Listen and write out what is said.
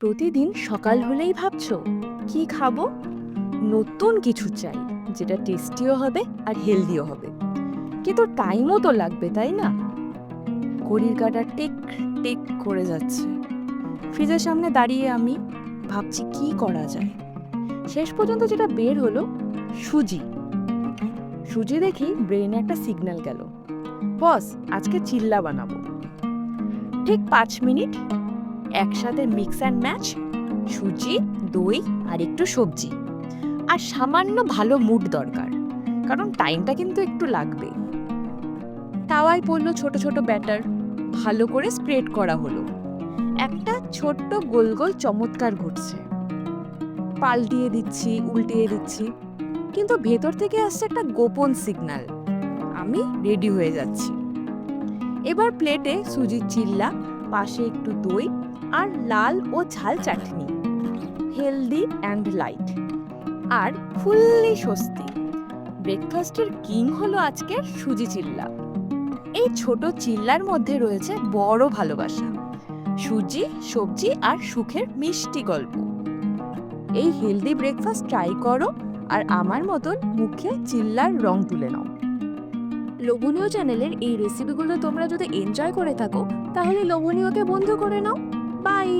প্রতিদিন সকাল হলেই ভাবছ, কি খাব? নতুন কিছু চাই, যেটা টেস্টিও হবে আর হেলদিও হবে। কিন্তু টাইমও তো লাগবে, তাই না? ঘড়ির কাঁটা টেক টেক করে যাচ্ছে। ফ্রিজের সামনে দাঁড়িয়ে আমি ভাবছি, কি করা যায়? শেষ পর্যন্ত যেটা বের হলো, সুজি। সুজি দেখি ব্রেনে একটা সিগন্যাল গেল। বস, আজকে চিল্লা বানাবো। ঠিক পাঁচ মিনিট একসাথে মিক্স অ্যান্ড ম্যাচ সুজি, দই আর একটু সবজি। আর সামান্য ভালো মুড দরকার, কারণ টাইমটা কিন্তু একটু লাগবে। তাওয়ায় পড়ল ছোট ছোট ব্যাটার ভালো করে স্প্রেড করা হলো। একটা ছোট্ট গোল গোল চমৎকার ঘটছে পাল্টিয়ে দিচ্ছি, উল্টিয়ে দিচ্ছি, কিন্তু ভেতর থেকে আসছে একটা গোপন সিগন্যাল আমি রেডি হয়ে যাচ্ছি। এবার প্লেটে সুজির চিল্লা পাশে একটু দই আর লাল ও ঝাল চাটনি। হেলদি অ্যান্ড লাইট আর ফুললি স্বস্তি। ব্রেকফাস্টের কিং হলো আজকে সুজি চিল্লা। এই ছোট চিল্লার মধ্যে রয়েছে বড় ভালোবাসা। সুজি, সবজি আর সুখের মিষ্টি গল্প। এই হেলদি ব্রেকফাস্ট ট্রাই করো আর আমার মতন মুখে চিল্লার রং তুলে নাও। লোভনীয় চ্যানেলের এই রেসিপিগুলো তোমরা যদি এনজয় করে থাকো, তাহলে লোভনীয়কে বন্ধ করে নাও। বাই